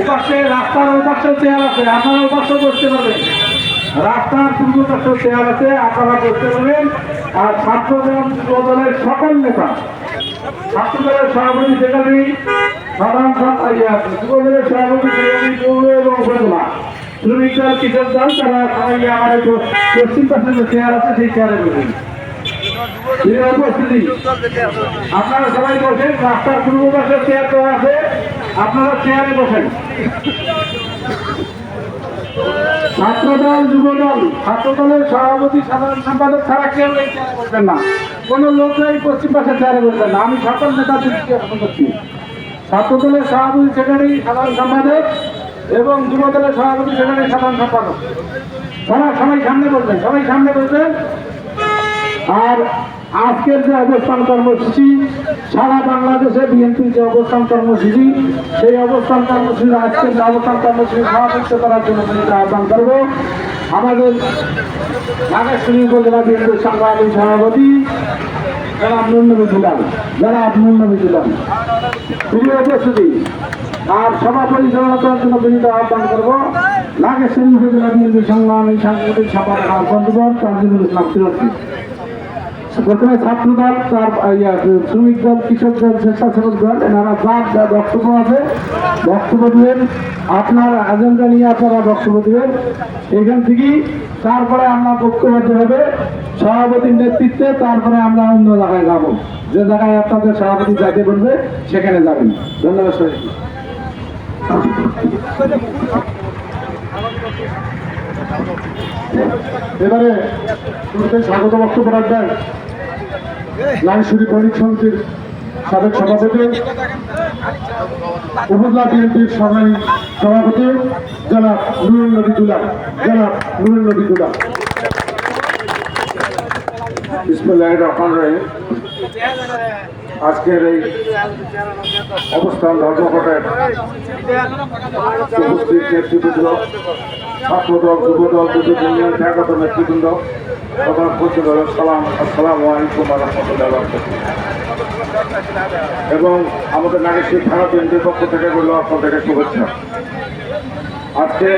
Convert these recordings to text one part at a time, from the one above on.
উপাসে রাস্তার উপাসে চেয়ার আছে, আপনারা উপাসে বসতে পারবেন। রাস্তার পূর্ব চেয়ার আছে, আপনারা বসতে পারবেন। আর দলের সকল নেতা, ছাত্রদলের সভাপতি সেক্রেটারি সাধারণ সভাপতি আমার পশ্চিম পাশে যে চেয়ার আছে, সেই চেয়ারে আপনারা সবাই বসেন, রাস্তার পূর্ব পাশে চেয়ার দেওয়া আছে, আপনারা চেয়ারে বসেন। ছাত্রদল, যুবদল, ছাত্রদলের সভাপতি, সাধারণ সম্পাদক ছাড়া কেউ এই চেয়ারে না। কোনো লোক এই পশ্চিম পাশে চেয়ারে বসবেন না। আমি সকল নেতাদের এখন করছি। ছাত্রদলের সভাপতি সেক্রেটারি সাধারণ সম্পাদক এবং যুবদলের সভাপতি সেক্রেটারি সাধারণ সম্পাদক। তারা সবাই সামনে বসবেন, সবাই সামনে বসবেন। আর আজকের যে অবস্থান কর্মসূচি, সারা বাংলাদেশে বিএনপির যে অবস্থান কর্মসূচি, সেই অবস্থান কর্মসূচি আজকের যে অবস্থান কর্মসূচি সভাপতিত্ব করার জন্য আহ্বান করব। আমাদের নাগেশ্বরী উপজেলা বিএনপির সংগ্রামী সভাপতি যারা নুন্নবী দিলাম যারা নুন্নবী দিলাম প্রিয় উপস্থিতি। আর সভা পরিচালনা করার জন্য বিনীত আহ্বান করব নাগেশ্বরী উপজেলা বিএনপির সংগ্রামী সাংগঠনিক সম্পাদক বন্ধুবর তাজিমুল ইসলাম তিরস্কী প্রথমে ছাত্র দল তার শ্রমিক দল কৃষক দল স্বেচ্ছাসেবক দল, এনারা যার বক্তব্য আছে। বক্তব্য দিবেন, আপনার এজেন্ডা নিয়ে আপনারা বক্তব্য দিবেন। এখান থেকেই তারপরে আমরা বক্তব্য হবে সভাপতির নেতৃত্বে তারপরে আমরা অন্য জায়গায় যাব। যে জায়গায় আপনাদের সভাপতি যাইতে বলবে, সেখানে যাবেন। ধন্যবাদ সবাইকে। এবারে স্বাগত বক্তব্য রাখবেন লাইশুরি বণিক সমিতির সাবেক সভাপতি, উপজেলা বিএনপির সংগ্রামী সভাপতি জনাব নুরুল নবী দুলা জনাব নুরুল নবী আজকের এই অবস্থান ধর্মঘটের উপস্থিত নেতৃবৃন্দ ছাত্রদল যুবদল দুটি ইউনিয়ন ত্যাগত নেতৃবৃন্দ তখন পরিচিত সালাম আসসালাম আলাইকুম রহমতুল্লাহ এবং আমাদের নাগেশ্বরী থানা বিএনপির পক্ষ থেকে বলল আপনাদেরকে শুভেচ্ছা আজকে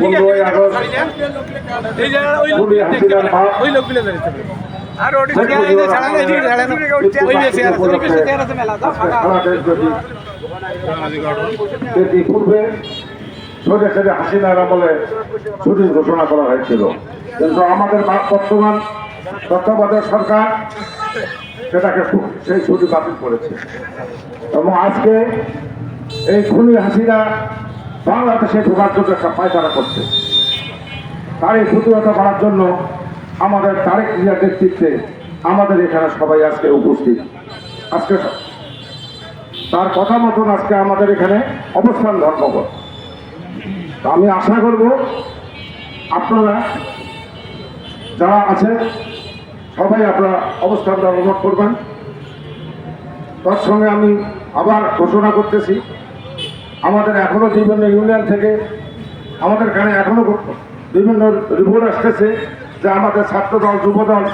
পনেরোই আগস্ট খুবই হাসিনার ভাব আর ওটি থেকে এই যে ছাড়া এই যে ছাড়া না ওই বেশি আছে ওই বেশি মেলা দাও ফাঁকা পূর্বে সোজা সোজা হাসিনার আমলে ছুটির ঘোষণা করা হয়েছিল। কিন্তু আমাদের বর্তমান তত্ত্বাবধায়ক সরকার সেটাকে সেই ছুটি বাতিল করেছে। এবং আজকে এই খুনি হাসিনা বাংলাদেশে ঢোকার জন্য একটা পায়তারা করছে। তার এই প্রতিহত করার জন্য আমাদের তারেক জিয়ার নেতৃত্বে আমাদের এখানে সবাই আজকে উপস্থিত। আজকে তার কথা মতন আজকে আমাদের এখানে অবস্থান ধর্মঘট। আমি আশা করব আপনারা যারা আছেন, সবাই আপনারা অবস্থান ধর্মঘট করবেন। তার সঙ্গে আমি আবার ঘোষণা করতেছি, আমাদের এখনও বিভিন্ন ইউনিয়ন থেকে, আমাদের এখানে এখনও বিভিন্ন রিপোর্ট আসতেছে যে আমাদের ছাত্রদল, যুবদল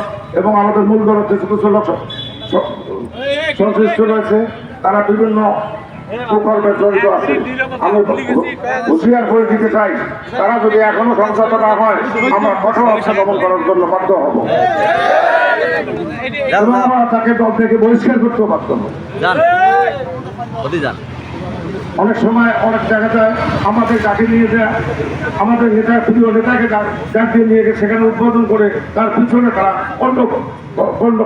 এবং আমাদের মূল দল ছোট ছোট লোক সংশ্লিষ্ট রয়েছে। তারা বিভিন্ন প্রকল্পে জড়িত আছে। আমি হুঁশিয়ার করে দিতে চাই। তারা যদি এখনও সংসদ না হয় আমরা কঠোর অবস্থা দমন করার জন্য বাধ্য হব। আমরা তাকে দল থেকে বহিষ্কার বাধ্য হব। ওদি যান। অনেক সময় অনেক জায়গাতে আমাদের ডাকে নিয়ে যায় আমাদের নেতা প্রিয় নেতাকে ডাকে নিয়ে গিয়ে সেখানে উদ্বোধন করে তার পিছনে তারা অন্য অন্য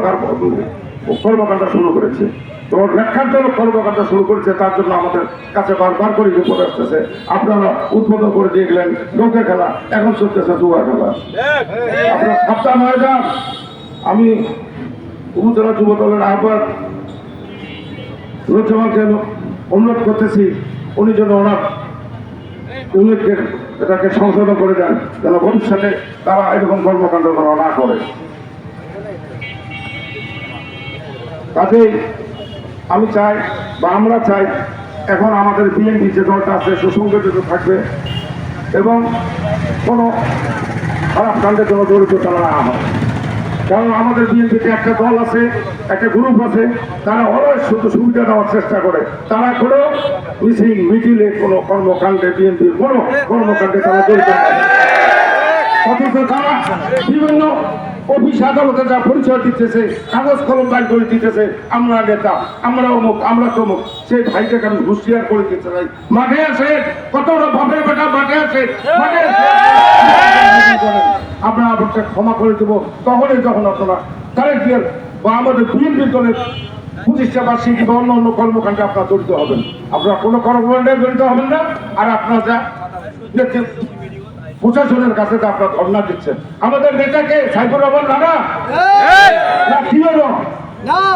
কর্মকাণ্ড শুরু করেছে। তো ব্যাখ্যান্তরক কর্মকাণ্ড শুরু করেছে, তার জন্য আমাদের কাছে বারবার করে রিপোর্ট আসতেছে। আপনারা উদ্বোধন করে দিয়ে গেলেন লোকে খেলা, এখন চলতেছে জুয়া খেলা। আপনারা সাবধান হয়ে যান। আমি উপজেলা যুব দলের আহ্বায়ক রোজামাকে অনুরোধ করতেছি, উনি যেন ওনার ইউনিটকে এটাকে সংশোধন করে দেন, যেন ভবিষ্যতে তারা এরকম কর্মকাণ্ড না করে। কাজেই আমি চাই বা আমরা চাই এখন আমাদের বিএনপি যে দলটা আছে, সুসংগঠিত থাকবে এবং কোনো খারাপ কাণ্ডের জন্য জড়িত তারা না হয় কারণ আমাদের বিএনপিতে একটা দল আছে, একটা গ্রুপ আছে, তারা অলস শুধু সুবিধা দেওয়ার চেষ্টা করে। তারা কোনো মিছিল, মিটিলে কোনো কর্মকাণ্ডে বিএনপির কোনো কর্মকাণ্ডে তারা জড়িত অথচ তারা বিভিন্ন অফিস আদালতে যা পরিচয় দিতেছে, কাগজ কলম বাইর করে দিতেছে, আমরা নেতা, আমরা অমুক, আমরা তমুক। সেই ভাইটাকে আমি হুঁশিয়ার করে দিতে চাই। মাঠে আছে, কত বাপের বেটা মাঠে আছে, মাঠে আমরা আপনাকে ক্ষমা করে দেবো। তখনই যখন আপনারা তারেক জিয়ার বা আমাদের বিএনপি দলের প্রতিষ্ঠা বার্ষিকী বা অন্য অন্য কর্মকাণ্ডে আপনারা জড়িত হবেন। আপনারা কোনো কর্মকাণ্ডে জড়িত হবেন না। আর আপনারা যা প্রশাসনের কাছে তো আপনারা ধর্ণা দিচ্ছেন। আমাদের নেতাকে সাইফুর রহমান নানা?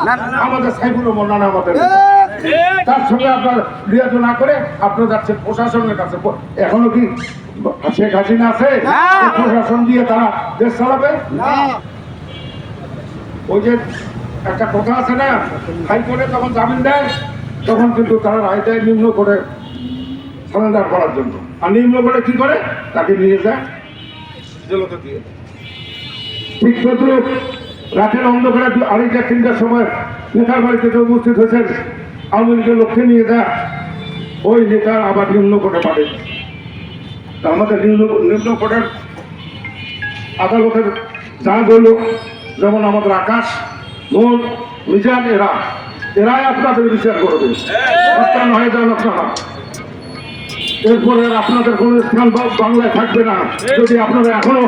না আমাদের সাইফুর রহমান নানা আমাদের তার সঙ্গে আপনার লিয়াজ না করে আপনারা যাচ্ছেন প্রশাসনের কাছে। এখনও কি শেখ হাসিনা আছে? প্রশাসন দিয়ে তারা দেশ চালাবে? ওই যে একটা কথা আছে না হাইকোর্টে যখন জামিন দেয় তখন কিন্তু তারা রায় দেয় নিম্ন করে সারেন্ডার করার জন্য। আর নিম্ন করে কি করে? তাকে নিয়ে যায়। ঠিক তদ্রুপ রাতের অন্ধকারে আড়াইটা, তিনটার সময় নেতার বাড়িতে যে উপস্থিত হয়েছেন, আওয়ামী লীগের লক্ষ্যে নিয়ে যা ওই নেতা আবার নিম্ন করে পারে আমাদের নিম্ন নিম্ন কোর্টের আদালতের জাজ হলো যেমন আমাদের আকাশ মোল মিজান, এরা। এরাই আপনাদের বিচার করবে। হত্যা হয়ে যান আপনারা। এরপরে আপনাদের কোনো স্থান বাংলায় থাকবে না। যদি আপনারা এখনও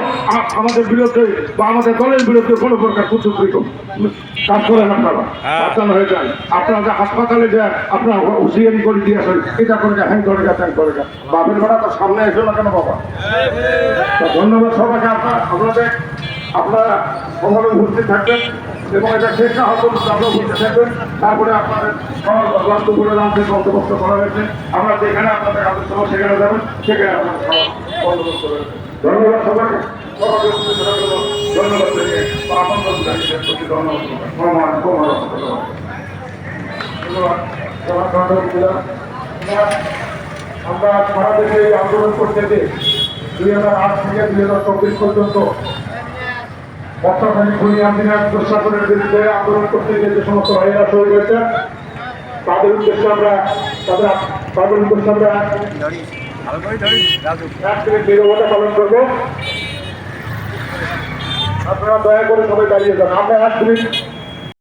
আমাদের বিরুদ্ধে বা আমাদের দলের বিরুদ্ধে কোনো প্রকার কুচুকৃত কাজ করেন আপনারা সাবধান হয়ে যান। আপনারা যে হাসপাতালে যে আপনারা হুঁশিয়ারি করে দিয়ে আসেন এটা করে গা হ্যাং করে যা ত্যাং করে গা বাপের বেড়া তো সামনে এসো না কেন বাবা? ধন্যবাদ সবাইকে আপনার আপনাদের আপনারা কখনো উপস্থিত থাকবেন। এবং এটা শেষ না হতো আপনারা উপস্থিত থাকবেন। তারপরে আপনাদের রাষ্ট্রপুরে রাজ্যে বন্দোবস্ত করা হয়েছে। আমরা যেখানে আপনাদের কাছে সব সেখানে যাবেন। সেখানে বন্দোবস্ত ধন্যবাদ সবাইকে। আমরা সারা দেশে আন্দোলন করতে দুই হাজার আট থেকে দুই হাজার চব্বিশ পর্যন্ত প্রশাসনের বিরুদ্ধে আন্দোলন করতে গিয়ে যে সমস্ত ভাইয়েরা শহীদ হয়েছেন তাদের উদ্দেশ্যে আমরা তাদের তাদের উদ্দেশ্যে আমরা নিরবতা পালন করব। আপনারা দয়া করে সবাই দাঁড়িয়ে যান। আমরা এক মিনিট